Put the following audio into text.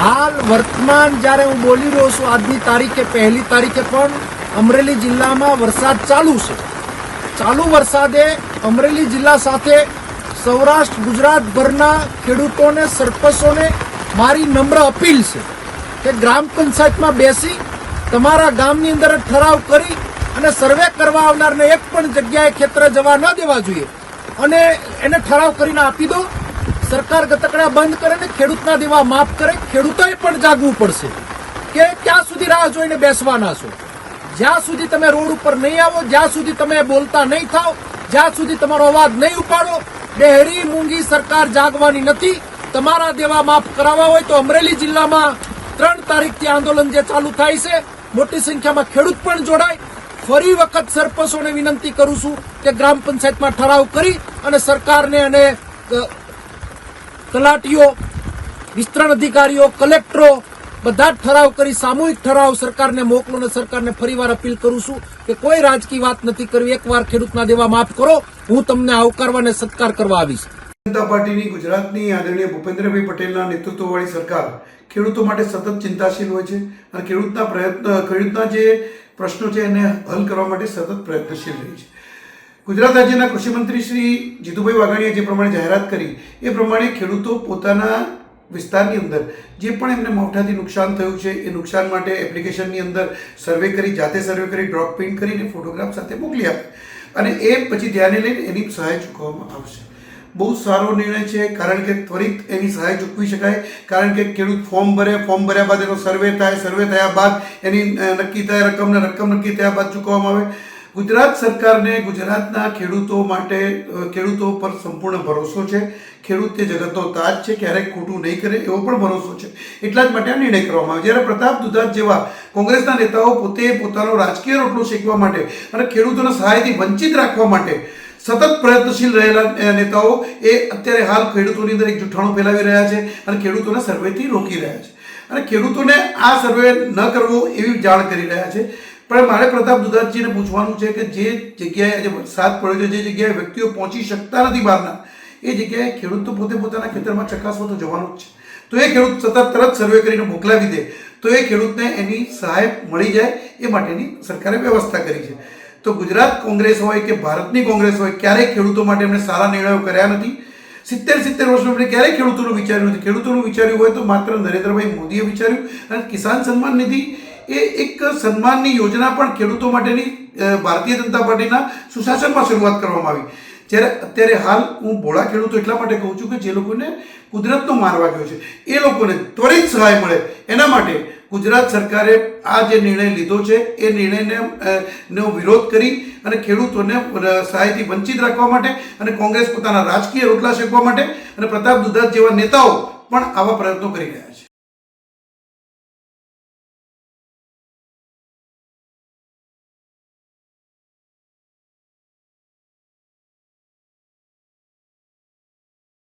હાલ વર્તમાન જ્યારે હું બોલી રહ્યો છું, આજની તારીખે, પહેલી તારીખે પણ અમરેલી જિલ્લામાં વરસાદ ચાલુ છે. ચાલુ વરસાદે અમરેલી જિલ્લા સાથે સૌરાષ્ટ્ર, ગુજરાતભરના ખેડૂતોને, સરપંચોને મારી નમ્ર અપીલ છે કે ગ્રામ પંચાયતમાં બેસી, તમારા ગામની અંદર ઠરાવ કરી અને સર્વે કરવા આવનારને એક પણ જગ્યાએ ખેતરે જવા ન દેવા જોઈએ. અને એને ઠરાવ કરીને આપી દો. સરકાર ગતકડા બંધ કરે ને ખેડૂતના દેવા માફ કરે, ખેડૂતોએ પણ જાગવું પડશે. કે ક્યાં સુધી રાહ જોઈને બેસવાના છો? જ્યાં સુધી તમે રોડ ઉપર નહીં આવો, જ્યાં સુધી તમે બોલતા નહીં થાવ જ્યાં સુધી તમારો અવાજ નહીં ઉપાડો ડેહરી મૂંગી સરકાર જાગવાની નથી. તમારા દેવા માફ કરાવવા હોય તો અમરેલી જિલ્લામાં ત્રણ તારીખથી આંદોલન જે ચાલુ થાય છે, મોટી સંખ્યામાં ખેડૂત પણ જોડાય. ફરી વખત સરપંચોને વિનંતી કરું છું કે ગ્રામ પંચાયતમાં ઠરાવ કરી અને સરકારને અને તલાટીઓ, વિસ્તરણ અધિકારીઓ, કલેક્ટરો, બધા જ ઠરાવ કરી સામૂહિક ઠરાવ સરકારને મોકલો અને સરકારને ફરીવાર અપીલ કરું છું કે કોઈ રાજકીય વાત નથી કરવી. એકવાર ખેડૂતના દેવા માફ કરો. હું તમને આવકારવા અને સત્કાર કરવા આવીશ. જનતા પાર્ટીની, ગુજરાતની આદરણીય ભૂપેન્દ્રભાઈ પટેલના નેતૃત્વવાળી સરકાર ખેડૂતો માટે સતત ચિંતાશીલ હોય છે અને ખેડૂતના પ્રયત્ન, ખેડૂતના જે પ્રશ્નો છે એને હલ કરવા માટે સતત પ્રયત્નશીલ રહી છે. ગુજરાત રાજ્યના કૃષિમંત્રી શ્રી જીતુભાઈ વાઘાણીએ જે પ્રમાણે જાહેરાત કરી, એ પ્રમાણે ખેડૂતો પોતાના વિસ્તારની અંદર, જે પણ એમને મોટાથી નુકસાન થયું છે, એ નુકસાન માટે એપ્લિકેશનની અંદર સર્વે કરી, જાતે સર્વે કરી, ડ્રોપ પ્રિન્ટ કરીને ફોટોગ્રાફ સાથે મોકલી આપે. અને એ પછી ધ્યાને લઈને એની સહાય ચૂકવવામાં આવશે. બહુ સારો નિર્ણય છે, કારણ કે ત્વરિત એની સહાય ચૂકવી શકાય, કારણ કે ખેડૂત ફોર્મ ભરે, ફોર્મ ભર્યા બાદ એનો સર્વે થાય, સર્વે થયા બાદ એની નક્કી થાય, રકમને, રકમ નક્કી થયા બાદ ચૂકવવામાં આવે. ગુજરાત સરકારને ગુજરાતના ખેડૂતો માટે ખેડૂતો પર સંપૂર્ણ ભરોસો છે. ખેડૂત તે જગતનો તાજ છે. ક્યારેક ખોટું નહીં કરે એવો પણ ભરોસો છે. એટલા જ માટે આ નિર્ણય કરવામાં આવ્યો. જ્યારે પ્રતાપ દુધાત જેવા કોંગ્રેસના નેતાઓ પોતે પોતાનો રાજકીય રોટલો શેકવા માટે અને ખેડૂતોને સહાયથી વંચિત રાખવા માટે સતત પ્રયત્નશીલ રહેલા નેતાઓ એ અત્યારે હાલ ખેડૂતોની અંદર એક જૂઠાણું ફેલાવી રહ્યા છે અને ખેડૂતોને સર્વેથી રોકી રહ્યા છે. અને ખેડૂતોને આ સર્વે ન કરવો એવી જાણ કરી રહ્યા છે. પણ મારે પ્રતાપ દુધાતજીને પૂછવાનું છે કે જે જગ્યાએ આજે વરસાદ પડ્યો છે, જે જગ્યાએ વ્યક્તિઓ પહોંચી શકતા નથી બહારના, એ જગ્યાએ ખેડૂત તો પોતે પોતાના ખેતરમાં ચકાસવા તો જવાનું જ છે. તો એ ખેડૂત સતત તરત સર્વે કરીને મોકલાવી દે, તો એ ખેડૂતને એની સહાય મળી જાય, એ માટેની સરકારે વ્યવસ્થા કરી છે. તો ગુજરાત કોંગ્રેસ હોય કે ભારતની કોંગ્રેસ હોય, ક્યારેય ખેડૂતો માટે એમણે સારા નિર્ણયો કર્યા નથી. સિત્તેર સિત્તેર વર્ષમાં એમણે ક્યારેય ખેડૂતોનું વિચાર્યું નથી. ખેડૂતોનું વિચાર્યું હોય તો માત્ર નરેન્દ્રભાઈ મોદીએ વિચાર્યું અને કિસાન સન્માન નિધિ એ એક સન્માનની યોજના પણ ખેડૂતો માટેની ભારતીય જનતા પાર્ટીના સુશાસનમાં શરૂઆત કરવામાં આવી. જ્યારે અત્યારે હાલ હું ભોળા ખેડૂતો એટલા માટે કહું છું કે જે લોકોને કુદરતનો માર વાગ્યો છે, એ લોકોને ત્વરિત સહાય મળે. એના માટે ગુજરાત સરકારે આ જે નિર્ણય લીધો છે, એ નિર્ણયને નો વિરોધ કરી અને ખેડૂતોને સહાયથી વંચિત રાખવા માટે અને કોંગ્રેસ પોતાના રાજકીય રોટલા શેકવા માટે અને પ્રતાપ દુધાત જેવા નેતાઓ પણ આવા પ્રયત્નો કરી રહ્યા છે.